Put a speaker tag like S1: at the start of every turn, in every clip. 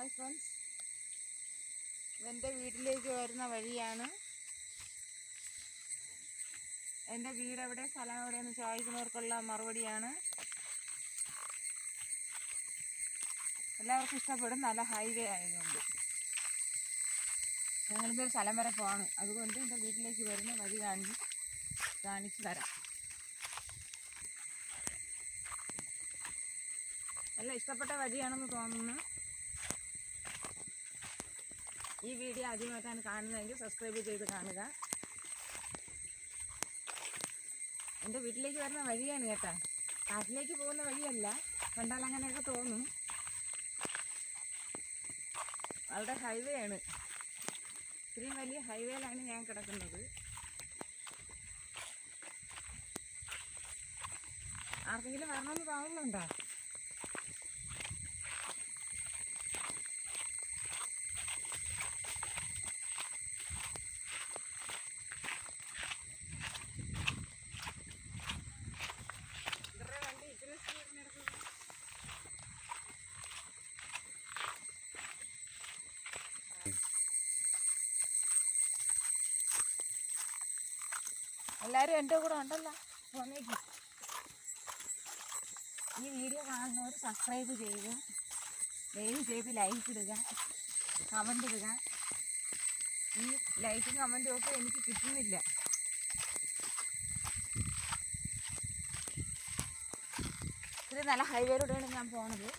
S1: Hi friends. എന്റെ വീട്ടിലേക്ക് വരുന്ന വഴിയാണ്. എന്റെ വീട് എവിടെ? സ്ഥലം എവിടെയെന്ന് ചോദിക്കുന്നവർക്കുള്ള മറുപടിയാണ്. എല്ലാവർക്കും ഇഷ്ടപ്പെടും. നല്ല ഹൈവേ ആയതുകൊണ്ട്. ഞങ്ങളിപ്പോൾ ഒരു സ്ഥലം വരെ പോവാണ്. അതുകൊണ്ട് എന്റെ വീട്ടിലേക്ക് വരുന്ന വഴി കാണിച്ച് കാണിച്ചു തരാം. അല്ല ഇഷ്ടപ്പെട്ട വഴിയാണെന്ന് തോന്നുന്നു. ഈ വീഡിയോ ആദ്യമായിട്ടാണ് കാണുന്നതെങ്കിൽ സബ്സ്ക്രൈബ് ചെയ്ത് കാണുക. എന്റെ വീട്ടിലേക്ക് വരുന്ന വഴിയാണ് കേട്ടോ. കാട്ടിലേക്ക് പോകുന്ന വഴിയല്ല. കണ്ടാൽ അങ്ങനെയൊക്കെ തോന്നും. വളരെ ഹൈവേ ആണ്. ഇത്രയും വലിയ ഹൈവേയിലാണ് ഞാൻ കിടക്കുന്നത്. ആർക്കെങ്കിലും വരണമെന്ന് തോന്നുന്നുണ്ടോ? എല്ലാവരും എന്റെ കൂടെ ഉണ്ടല്ലോ. പോന്നേക്ക് ഈ വീഡിയോ കാണുന്നവർ സബ്സ്ക്രൈബ് ചെയ്യുക. ദയവ് ചെയ്ത് ലൈക്ക് ഇടുക. കമന്റ് ഇടുക. ഈ ലൈക്കും കമന്റും ഒക്കെ എനിക്ക് കിട്ടുന്നില്ല. ഇത് നല്ല ഹൈവേയിലൂടെയാണ് ഞാൻ പോണത്.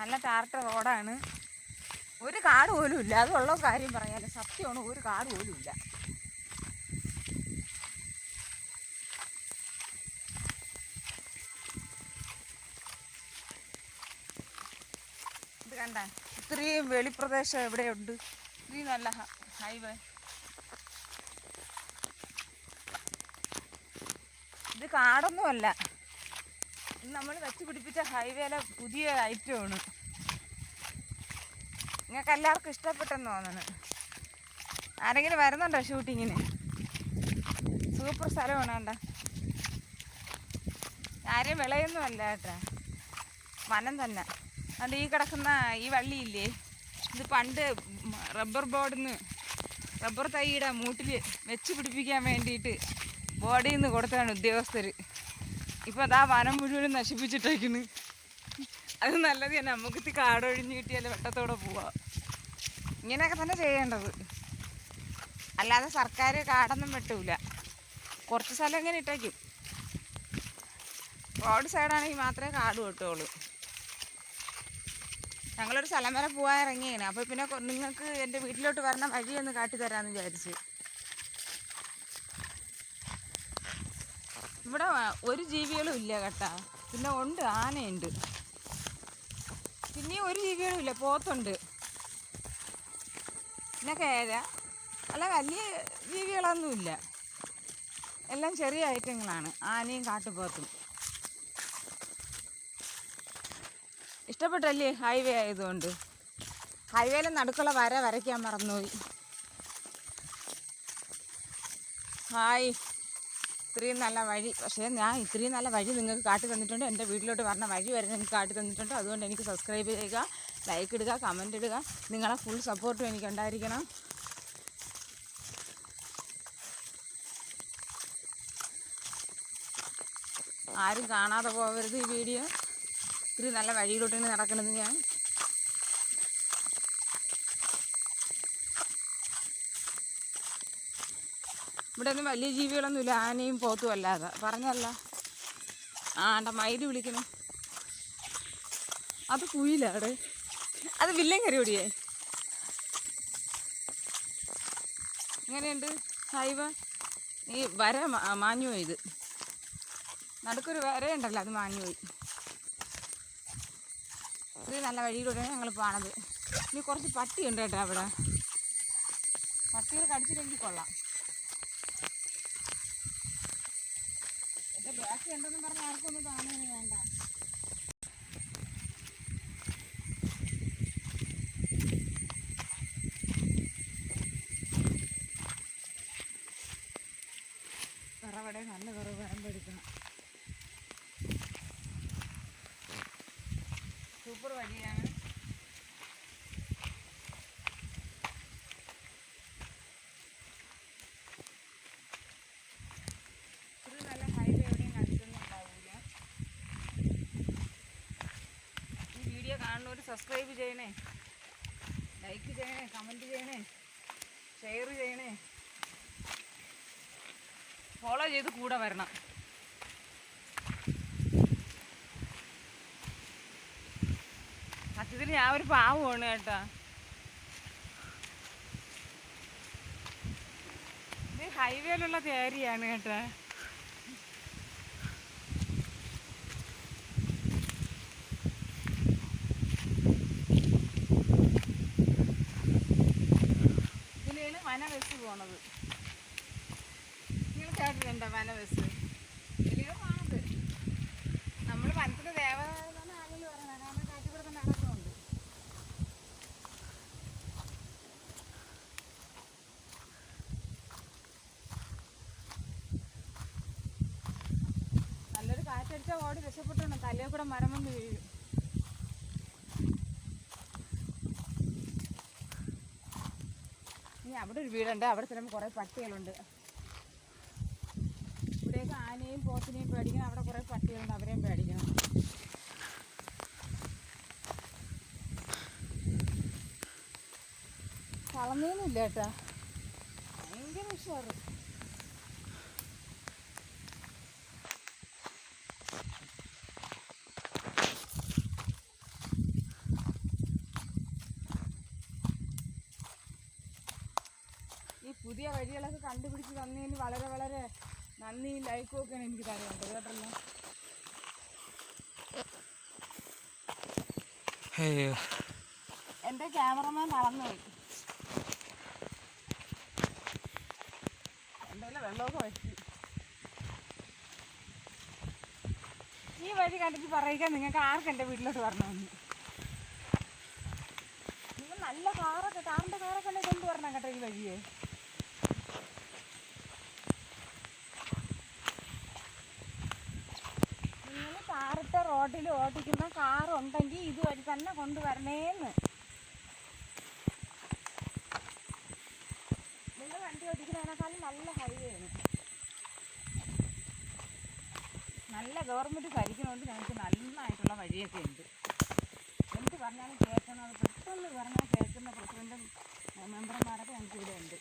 S1: നല്ല ടാർട്ട റോഡാണ് ഒരു കാട് പോലും ഇല്ല. അതുള്ള കാര്യം പറയാൻ സത്യമാണ്? ഒരു കാട് പോലും ഇല്ല. ഇത് കണ്ട ഇത്രയും വെളിപ്രദേശം എവിടെയുണ്ട്? ഇത്രയും നല്ല ഹൈവേ ഇത് കാടൊന്നുമല്ല. നമ്മൾ വെച്ച് പിടിപ്പിച്ച ഹൈവേയിലെ പുതിയ ഐറ്റമാണ് നിങ്ങൾക്ക് എല്ലാവർക്കും ഇഷ്ടപ്പെട്ടെന്ന് തോന്നുന്നു. ആരെങ്കിലും വരുന്നുണ്ടോ ഷൂട്ടിങ്ങിന്? സൂപ്പർ സ്ഥലമാണ് കണ്ട? ആരെയും വിളയൊന്നുമല്ല കേട്ടോ. വനം തന്നെ. അത് ഈ കിടക്കുന്ന ഈ വള്ളിയില്ലേ? ഇത് പണ്ട് റബ്ബർ ബോർഡിൽ നിന്ന് റബ്ബർ തൈയുടെ മൂട്ടിൽ വെച്ച് പിടിപ്പിക്കാൻ വേണ്ടിയിട്ട് ബോർഡിൽ നിന്ന് കൊടുത്തതാണ് ഉദ്യോഗസ്ഥർ ഇപ്പോൾ അതാ വനം മുഴുവനും നശിപ്പിച്ചിട്ടേക്കുന്നു. അത് നല്ലത് തന്നെ. നമുക്ക് കാടൊഴിഞ്ഞ് കിട്ടിയാൽ വെട്ടത്തോടെ പോവാം. ഇങ്ങനെയൊക്കെ തന്നെ ചെയ്യേണ്ടത്. അല്ലാതെ സർക്കാർ കാടൊന്നും വെട്ടൂല. കുറച്ച് സ്ഥലം ഇങ്ങനെ ഇട്ടേക്കും. റോഡ് സൈഡാണെങ്കിൽ മാത്രമേ കാട് വെട്ടുള്ളൂ. ഞങ്ങളൊരു സ്ഥലം വരെ പോകാൻ ഇറങ്ങിയാണ് അപ്പോൾ പിന്നെ നിങ്ങൾക്ക് എന്റെ വീട്ടിലോട്ട് വരണം വഴിയൊന്ന് കാട്ടിത്തരാമെന്ന് വിചാരിച്ച്. ഇവിടെ ഒരു ജീവികളും ഇല്ല കേട്ടാ. പിന്നെ ഉണ്ട് ആനയുണ്ട്. പിന്നെയും ഒരു ജീവികളും ഇല്ല പോത്തുണ്ട്. പിന്നെ കേര. അല്ല വലിയ ജീവികളൊന്നുമില്ല. എല്ലാം ചെറിയ ഐറ്റങ്ങളാണ്. ആനയും കാട്ടുപോത്തും. ഇഷ്ടപ്പെട്ടല്ലേ ഹൈവേ ആയതുകൊണ്ട്? ഹൈവേയിലെ നടുക്കുള്ള വര വരയ്ക്കാൻ മറന്നുപോയി. ഹായ്. ഇത്രയും നല്ല വഴി. പക്ഷേ ഞാൻ ഇത്രയും നല്ല വഴി നിങ്ങൾക്ക് കാട്ടി തന്നിട്ടുണ്ട് എന്റെ വീട്ടിലോട്ട് പറഞ്ഞ വഴി വരെ നിങ്ങൾക്ക് കാട്ടി തന്നിട്ടുണ്ട് അതുകൊണ്ട് എനിക്ക് സബ്സ്ക്രൈബ് ചെയ്യുക. ലൈക്ക് ഇടുക കമന്റ് ഇടുക. നിങ്ങളെ ഫുൾ സപ്പോർട്ടും എനിക്ക് ഉണ്ടായിരിക്കണം. ആരും കാണാതെ പോകരുത് ഈ വീഡിയോ. ഇത്തിരി നല്ല വഴിയിലോട്ടാണ് നടക്കുന്നത് ഞാൻ. ഇവിടെ ഒന്നും വലിയ ജീവികളൊന്നുമില്ല ആനയും പോത്തും അല്ലാതെ. പറഞ്ഞല്ല ആണ്ട മയിൽ വിളിക്കണം. അത് കുയിലാടെ. അത് വില്ലൻ കറി ഓടിയേ എങ്ങനെയുണ്ട്? ഹൈവ? ഈ വര മാഞ്ഞു പോയി ഇത്. നടുക്കൊരു വരയുണ്ടല്ലോ അത് മാഞ്ഞു പോയി ഇത് നല്ല വഴിയിലൂടെയാണ് ഞങ്ങൾ പോണത്. ഇനി കുറച്ച് പട്ടിയുണ്ട് കേട്ടോ അവിടെ. പട്ടികൾ കടിച്ചില്ലെങ്കിൽ കൊള്ളാം. എന്റെ ബാക്കി ഉണ്ടെന്ന് പറഞ്ഞ ആർക്കൊന്നും ഒന്നും വേണ്ട. വിറവടെ നല്ല വിറവ് വരമ്പെടുക്കണം സൂപ്പർ വീഡിയോ കാണുന്നവർ സബ്സ്ക്രൈബ് ചെയ്യണേ. ലൈക്ക് ചെയ്യണേ കമന്റ് ചെയ്യണേ ഷെയർ ചെയ്യണേ. ഫോളോ ചെയ്ത് കൂടെ വരണം. സത്യത്തിൽ ഞാൻ ഒരു പാവമാണ് കേട്ടോ. ഇത് ഹൈവേയിലുള്ള തേരിയാണ് കേട്ടോ. ഇതിലാണ് വന വെച്ച് പോണത്. കേട്ടിട്ടുണ്ടോ വന ബസ്. നമ്മൾ കാരണം നല്ലൊരു ഓടി രക്ഷപ്പെട്ടുണ്ട് തലയിൽ കൂടെ മരം വന്ന് വീഴും. ഇനി അവിടെ ഒരു വീടുണ്ട്. അവിടെ ചിലപ്പോൾ കുറേ പട്ടികളുണ്ട്. ആനയും പോത്തിനെയും പേടിക്കണം. അവിടെ കുറേ പട്ടികളുണ്ട് അവരെയും പേടിക്കണം. കളഞ്ഞൊന്നുമില്ല കേട്ടാ. ഭയങ്കര ഉഷാറ്. ഈ പുതിയ വഴികളൊക്കെ കണ്ടുപിടിച്ച് തന്നതിന് വളരെ വളരെ നന്ദിയും ലൈക്കും ഒക്കെയാണ് എനിക്ക് തരുന്നുണ്ട് കേട്ടല്ലോ
S2: എന്റെ
S1: എന്റെ ക്യാമറമാൻ തളർന്നു പോയി. എന്റെ വെള്ളമൊക്കെ വറ്റി. ഈ വഴി കണ്ടിട്ട് പറയുക നിങ്ങൾക്ക് ആർക്ക് എന്റെ വീട്ടിലോട്ട് വരണമെന്ന്? നിങ്ങൾ നല്ല കാറൊക്കെ കാറിന്റെ കാറൊക്കെ ഉണ്ടെങ്കിൽ കൊണ്ടുവരണം കേട്ടോ ഈ വഴിയെ നിങ്ങൾ കാറിട്ട കാർ ഉണ്ടെങ്കിൽ ഇതുവഴി തന്നെ കൊണ്ടുവരണേന്ന്. നിങ്ങൾ വണ്ടി ഓടിക്കുന്നതിനേക്കാളും നല്ല ഹൈവേ ആണ്. നല്ല ഗവൺമെന്റ് ഭരിക്കുന്നതുകൊണ്ട് ഞങ്ങൾക്ക് നന്നായിട്ടുള്ള വഴിയൊക്കെ ഉണ്ട്. എന്ത് പറഞ്ഞാലും കേൾക്കുന്നത് പെട്ടെന്ന് പറഞ്ഞാൽ കേൾക്കുന്ന പ്രസിഡന്റും മെമ്പർമാരൊക്കെ ഞങ്ങൾക്ക് ഇവിടെ ഉണ്ട്.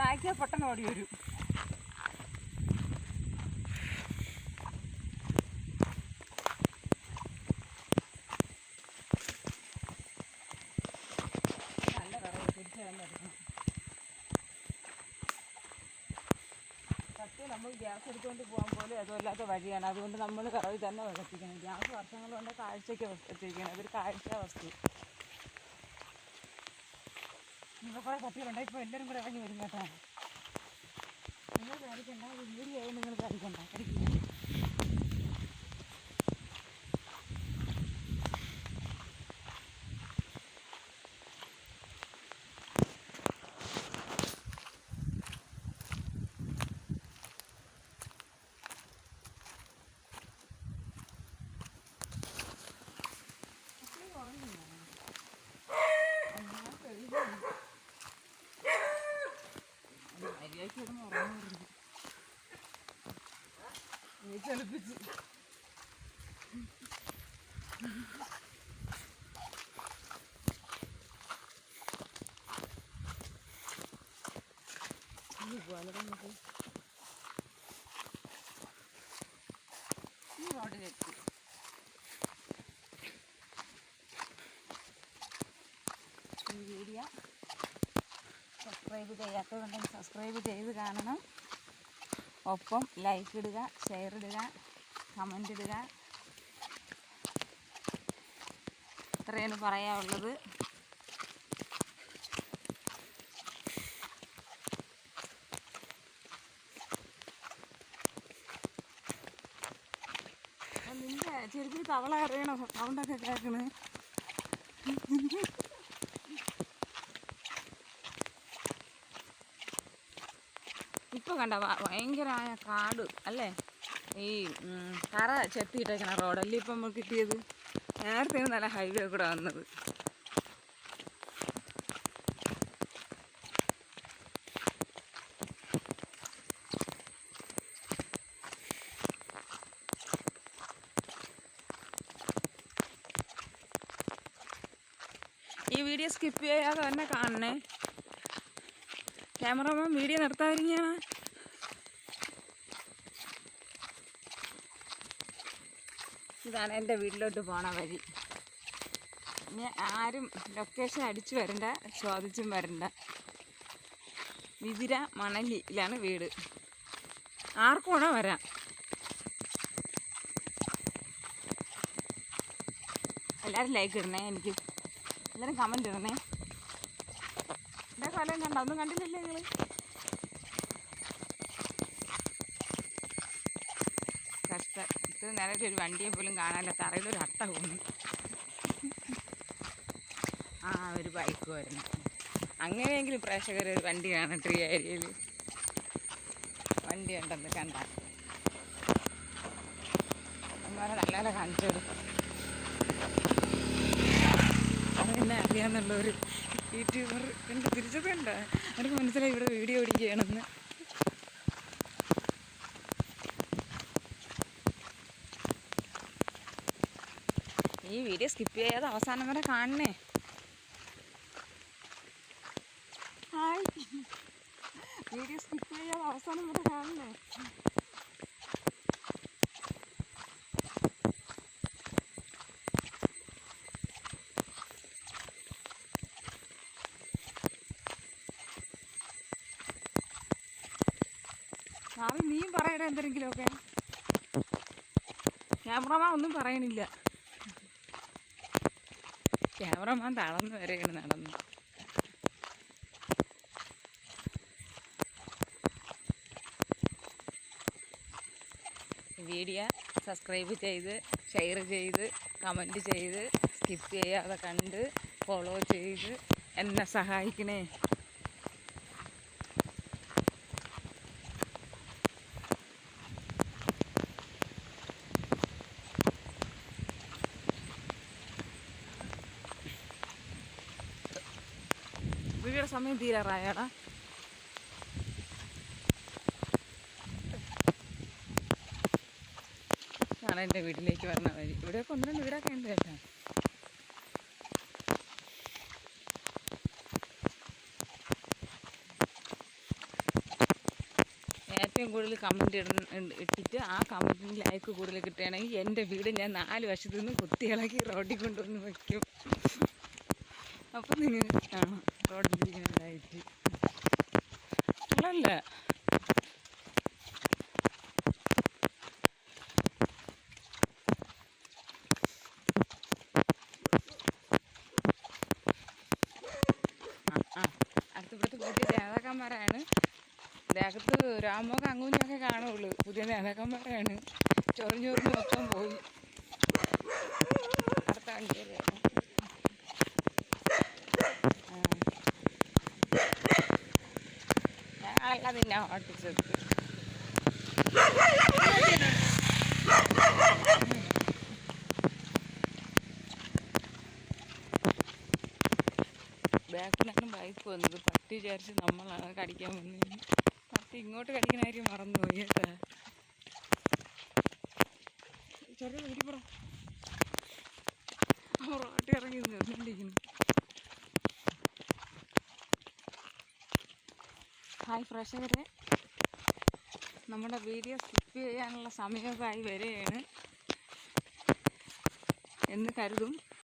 S1: നായിക്കാ പെട്ടെന്ന് ഓടി വരും നല്ല കറവ് തിരിച്ചു തന്നെ എടുക്കണം സത്യം നമ്മൾ ഗ്യാസ് എടുത്തുകൊണ്ട് പോകാൻ പോലും അതുമല്ലാത്ത വഴിയാണ്. അതുകൊണ്ട് നമ്മൾ കറവിൽ തന്നെ വിളപ്പിക്കണം ഗ്യാസ് വർഷങ്ങൾ കൊണ്ട് കാഴ്ചയ്ക്ക് വെച്ചിരിക്കണം ഇതൊരു കാഴ്ച വസ്തു. നിങ്ങൾ കുറേ പട്ടികളുണ്ടായി ഇപ്പോൾ എല്ലാവരും കൂടെ ഇറങ്ങി വരും നിങ്ങൾ കാണിക്കണ്ട വീഡിയോ നിങ്ങൾ പേടിക്കണ്ട ചെളിപ്പിച്ച് ഈ റോഡിലെത്തി ഈ വീഡിയോ സബ്സ്ക്രൈബ് ചെയ്യാത്തതുണ്ടെങ്കിൽ സബ്സ്ക്രൈബ് ചെയ്ത് കാണണം. ഒപ്പം ലൈക്ക് ഇടുക ഷെയർ ഇടുക കമന്റ് ഇടുക. ഇത്രയാണ് പറയാനുള്ളത്. നിന്റെ ചെരുപ്പിൽ തവള അറിയണം? സൗണ്ടൊക്കെ കേൾക്കണ്. ഇപ്പം കണ്ട ഭയങ്കരമായ കാട് അല്ലേ? ഈ കറ ചെത്തിയിട്ടേക്കണ റോഡല്ലേ ഇപ്പം നമുക്ക് കിട്ടിയത്? നേരത്തെ നല്ല ഹൈവേ കൂടെ വന്നത്. ഈ വീഡിയോ സ്കിപ്പ് ചെയ്യാതെ തന്നെ കാണണേ. ക്യാമറമാൻ വീഡിയോ നിർത്താതിരിക്കുകയാണ് ഇതാണ് എന്റെ വീട്ടിലോട്ട് പോണ വഴി. ഇനി ആരും ലൊക്കേഷൻ അടിച്ചു വരണ്ട ചോദിച്ചും വരണ്ട. വിതിര മണലിയിലാണ് വീട്. ആർക്കും വേണോ വരാം. എല്ലാവരും ലൈക്ക് ഇടണേ എനിക്ക് എല്ലാവരും കമന്റ് ഇടണേ. എന്റെ കൊലം കണ്ടോ? ഒന്നും കണ്ടില്ലല്ലേ നിങ്ങൾ കഷ്ടം ഇത് നേരത്തെ ഒരു വണ്ടിയെ പോലും കാണാനില്ല തറയിലൊരു അട്ട പോകുന്നു ആ ഒരു ബൈക്ക് വരുന്നു അങ്ങനെയെങ്കിലും പ്രേക്ഷകർ ഒരു വണ്ടി കാണട്ടെ ഈ ഏരിയയിൽ? വണ്ടി ഉണ്ടെന്ന് കണ്ടാൽ. അമ്മമാരെ നല്ല നല്ല കാണിച്ചു കൊടുക്കും അതെന്നെ അറിയാന്നുള്ള ഒരു യൂട്യൂബർ കണ്ട് തിരിച്ചതുണ്ട്? അവർക്ക് മനസ്സിലായി ഇവിടെ വീഡിയോ ഓടിക്കുകയാണെന്ന് വീഡിയോ സ്കിപ്പ് ചെയ്യാതെ അവസാനം വരെ കാണണേ. ഹായ്. വീഡിയോ സ്കിപ്പ് ചെയ്യാതെ അവസാനം വരെ കാണണേ. സാറി നീയും പറയണ എന്തെങ്കിലുമൊക്കെ. ക്യാമറമാ ഒന്നും പറയണില്ല. ക്യാമറമാൻ തളർന്നു വരെയാണ് നടന്നു വീഡിയോ സബ്സ്ക്രൈബ് ചെയ്ത് ഷെയർ ചെയ്ത് കമന്റ് ചെയ്ത് സ്കിപ്പ് ചെയ്യാതെ കണ്ട് ഫോളോ ചെയ്ത് എന്നെ സഹായിക്കണേ. വീഡിയോ സമയം തീരാറായാണ്. ആണ് എന്റെ വീട്ടിലേക്ക് വരണ വഴി. ഇവിടെയൊക്കെ കൊണ്ടുവന്ന് വീടൊക്കെ ഉണ്ട് കേട്ടോ. ഏറ്റവും കൂടുതൽ കമന്റ് ഇട്ടിട്ട് ആ കമന്റിന് ലൈക്ക് കൂടുതൽ കിട്ടുകയാണെങ്കിൽ എന്റെ വീട് ഞാൻ നാല് വശത്തു നിന്ന് കുത്തി ഇളക്കി റോഡിൽ കൊണ്ടുവന്ന് വയ്ക്കും അപ്പം നിങ്ങൾ കാണാം റോഡിലിരിക്കുന്നതായിട്ട് അല്ലല്ല. ആ, ആ. അടുത്തിപ്പുറത്ത് പുതിയ നേതാക്കന്മാരാണ് ദേഹത്ത് രാമോക്ക് അങ്ങൂഞ്ഞൊക്കെ കാണുള്ളൂ. പുതിയ നേതാക്കന്മാരാണ് ചൊറിഞ്ഞൊറിഞ്ഞ് മൊത്തം പോയി. അടുത്ത വണ്ടിയിലാണ് ഞങ്ങളല്ല ബാക്കിലാണ് ബൈക്ക് വന്നത്. പട്ടി വിചാരിച്ച് നമ്മളാണ് കടിക്കാൻ വന്നത് പട്ടി ഇങ്ങോട്ട് കടിക്കണ കാര്യം മറന്നുപോയി കേട്ടാ. ചെറിയ പറ റോട്ടി ഇറങ്ങി നിന്നിരിക്കുന്നു ഹായ് പ്രേക്ഷകരെ നമ്മുടെ വീഡിയോ സ്കിപ്പ് ചെയ്യാനുള്ള സമയമായി വരികയാണ് എന്ന് കരുതും.